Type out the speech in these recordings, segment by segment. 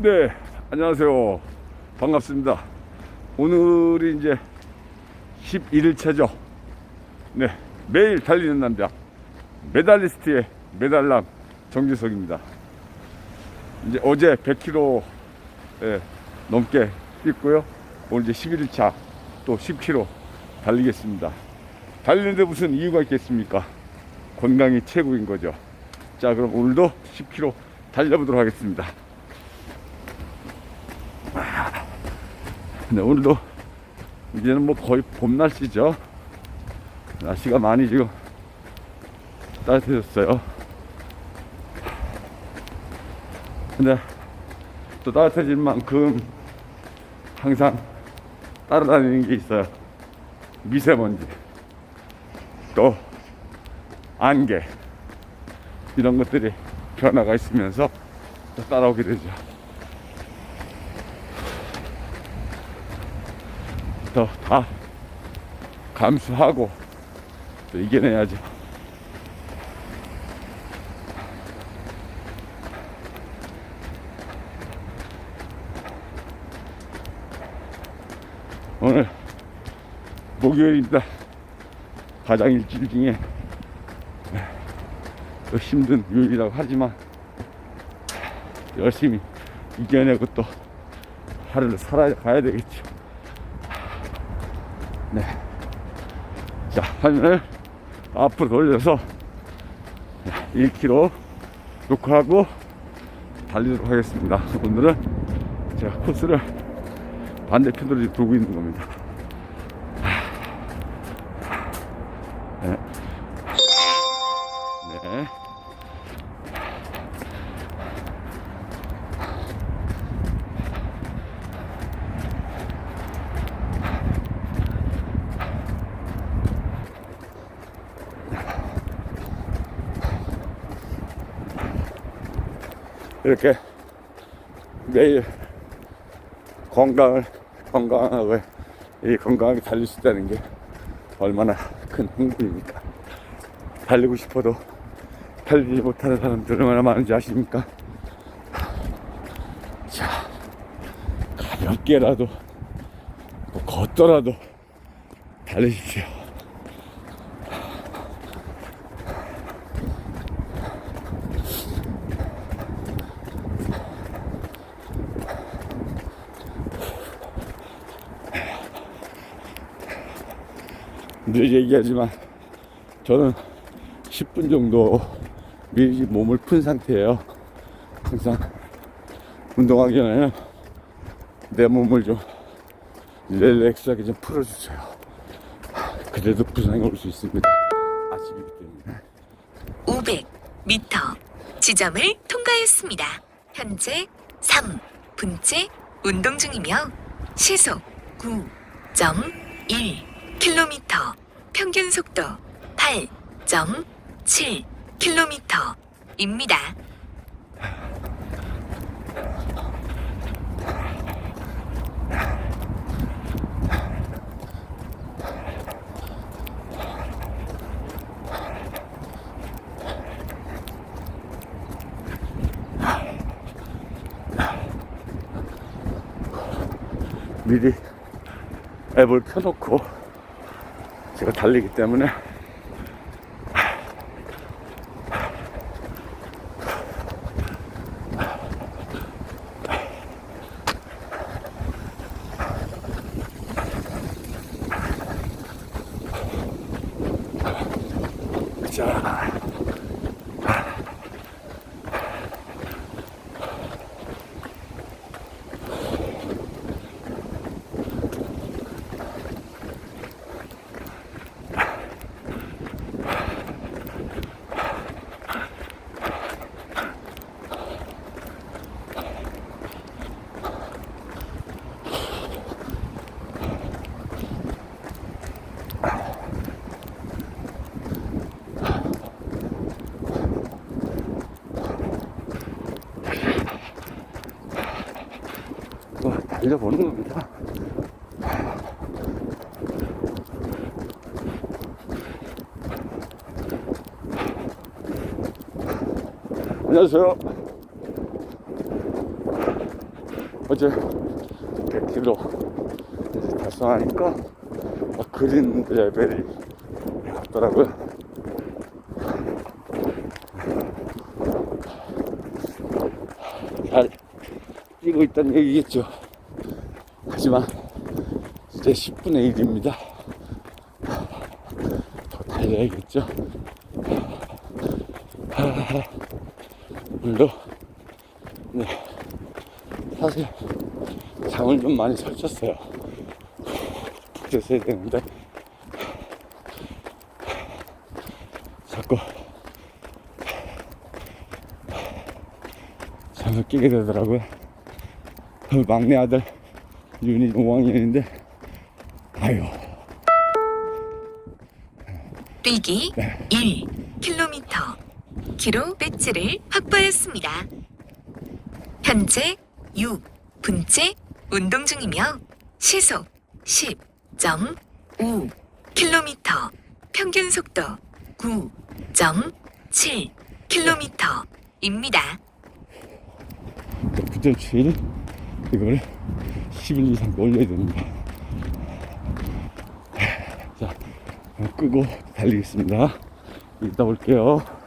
네, 안녕하세요. 반갑습니다. 오늘이 이제 11일차죠. 네, 매일 달리는 남자. 메달리스트의 메달남 정지석입니다. 이제 어제 100km 예, 넘게 뛰고요. 오늘 이제 11일차 또 10km 달리겠습니다. 달리는데 무슨 이유가 있겠습니까? 건강이 최고인 거죠. 자, 그럼 오늘도 10km 달려보도록 하겠습니다. 네, 오늘도 이제는 뭐 거의 봄 날씨죠. 날씨가 많이 지금 따뜻해졌어요. 근데 또 따뜻해진 만큼 항상 따라다니는 게 있어요. 미세먼지, 또 안개, 이런 것들이 변화가 있으면서 또 따라오게 되죠. 더다 감수하고 또 이겨내야죠. 오늘 목요일입니다. 가장 일주일 중에 또 힘든 요일이라고 하지만 열심히 이겨내고 또 하루를 살아가야 되겠죠. 네. 자, 화면을 앞으로 돌려서 1km 녹화하고 달리도록 하겠습니다. 오늘은 제가 코스를 반대편으로 두고 있는 겁니다. 네. 네. 이렇게 매일 건강을 건강하게 이 건강하게 달릴 수 있다는 게 얼마나 큰 행복입니까? 달리고 싶어도 달리지 못하는 사람들 얼마나 많은지 아십니까? 자, 가볍게라도 뭐 걷더라도 달리십시오. 늘 얘기하지만 저는 10분 정도 미리 몸을 푼 상태예요. 항상 운동하기 전에는 내 몸을 좀 릴렉스하게 좀 풀어주세요. 그래도 부상이 올 수 있습니다. 아침이기 때문에. 500m 지점을 통과했습니다. 현재 3분째 운동 중이며 시속 9.1km, 평균 속도 8.7km입니다. 미리 앱을 켜놓고 제가 달리기 때문에 달려보는 겁니다. 안녕하세요. 어제 100km 이제 달성하니까 어, 그린 레벨이 없더라고요. 잘 뛰고 있다는 얘기겠죠. 하지만 이제 10분의 1입니다. 더 달려야겠죠. 오늘도 네, 사실 잠을 좀 많이 설쳤어요. 그래서 해야 되는데 자꾸 잠을 깨게 되더라고요. 그 막내 아들 윤이 5학년인데 아유 뛰기 1km 기로 배지를 확보했습니다. 현재 6분째 운동 중이며 시속 10.5km 평균 속도 9.7km입니다. 9.7 이거를 10일 이상 올려야 됩니다. 자 끄고 달리겠습니다. 이따 올게요.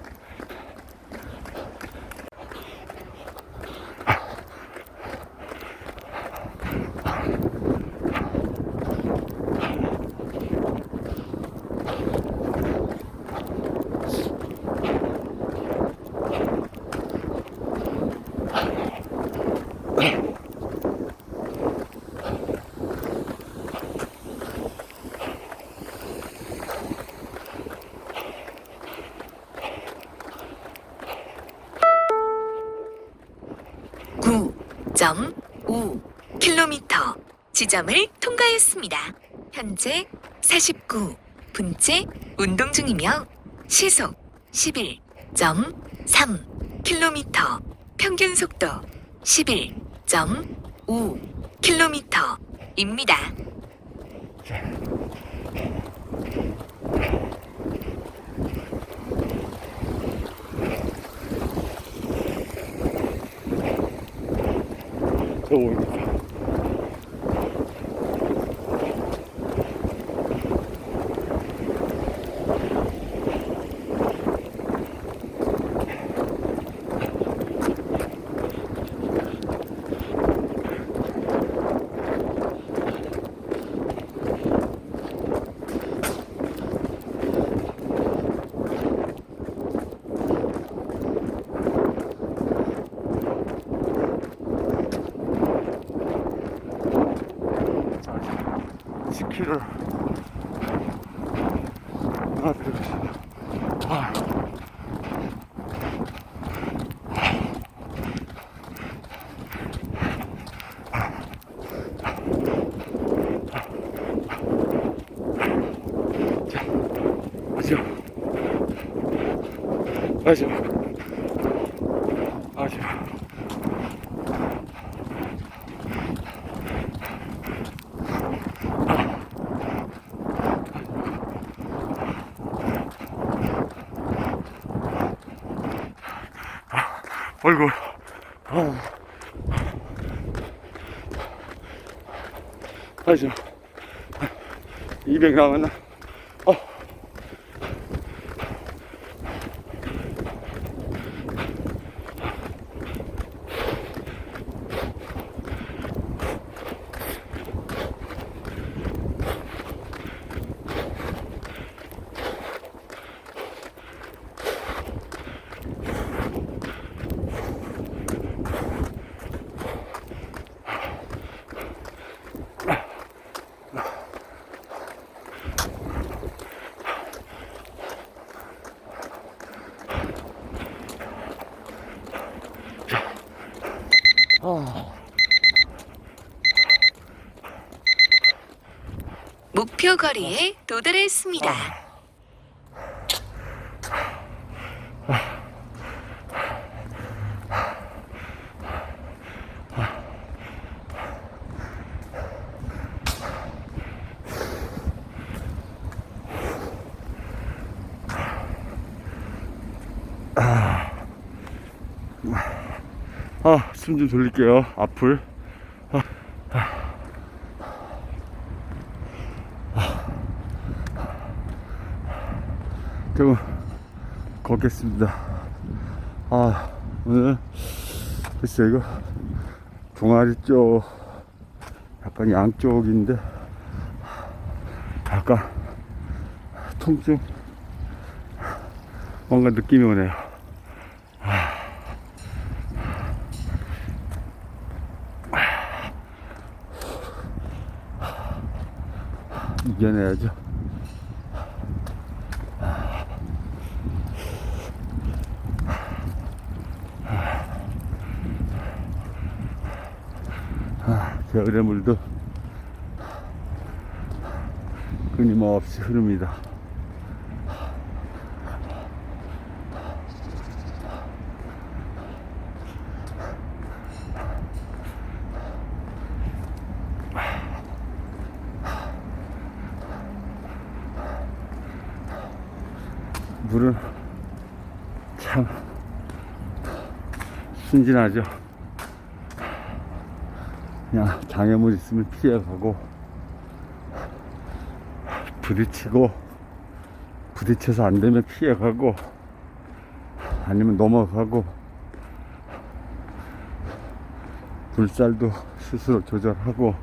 구점오 킬로미터 지점을 통과했습니다. 현재 49분째 운동 중이며 시속 11.3 킬로미터 평균 속도 11.5 킬로미터입니다. 저 오니까. 스키를 하나 들어가시다. 아. 자, 마시오. 마시오. 마시오. 얼굴. 아. 마시오. 200 남았나? 목표 거리에 도달했습니다. 아, 숨 좀 돌릴게요. 앞을. 좀 걷겠습니다. 아, 오늘, 글쎄, 이거, 종아리 쪽, 약간 양쪽인데, 약간, 통증, 뭔가 느낌이 오네요. 이겨내야죠. 아, 겨울의 물도 끊임없이 흐릅니다. 물은 참 순진하죠. 그냥 장애물 있으면 피해가고 부딪히고 부딪혀서 안 되면 피해가고 아니면 넘어가고 물살도 스스로 조절하고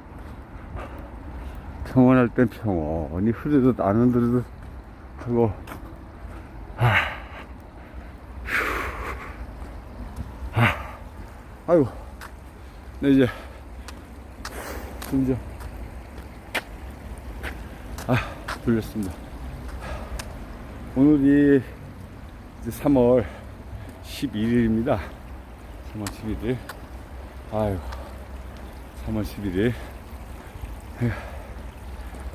평온할 땐 평온히 흐르듯 안 흔들듯 하고 아이고 네 이제 숨좀 아 돌렸습니다. 오늘이 이제 3월 11일입니다. 3월 11일 아유 3월 11일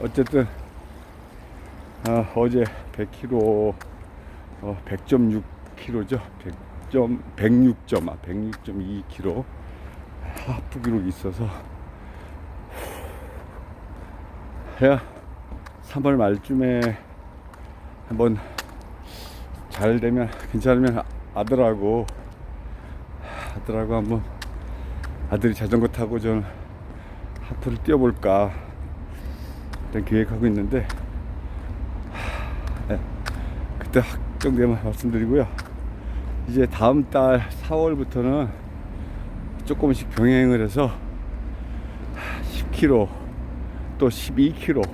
어쨌든 아, 어제 100km 어, 100.6km죠? 100점 106점 아 106.2km 하프 기록이 있어서 해야 3월 말쯤에 한번 잘 되면 괜찮으면 아- 아들하고 아들하고 한번 아들이 자전거 타고 좀 하프를 뛰어볼까 일단 계획하고 있는데 하, 예, 그때 확정되면 말씀드리고요. 이제 다음 달 4월부터는 조금씩 병행을 해서 10km 또 12km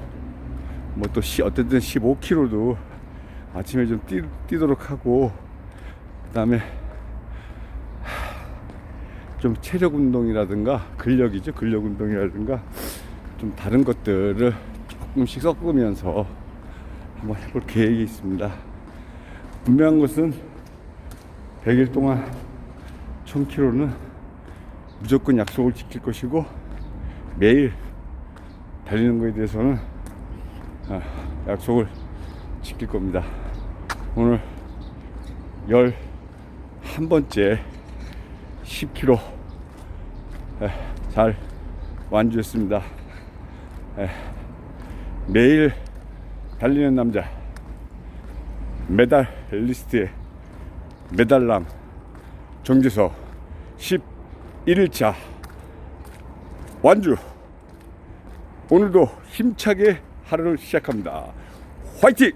뭐 또 어쨌든 15km도 아침에 좀 뛰, 뛰도록 하고 그 다음에 좀 체력 운동이라든가 근력이죠. 근력 운동이라든가 좀 다른 것들을 조금씩 섞으면서 한번 해볼 계획이 있습니다. 분명한 것은 100일 동안 1000km는 무조건 약속을 지킬 것이고 매일 달리는 것에 대해서는 아, 약속을 지킬 겁니다. 오늘 11번째 10km 에, 잘 완주했습니다. 에, 매일 달리는 남자 메달 리스트에 메달남 정지서 11일차 완주 오늘도 힘차게 하루를 시작합니다. 화이팅!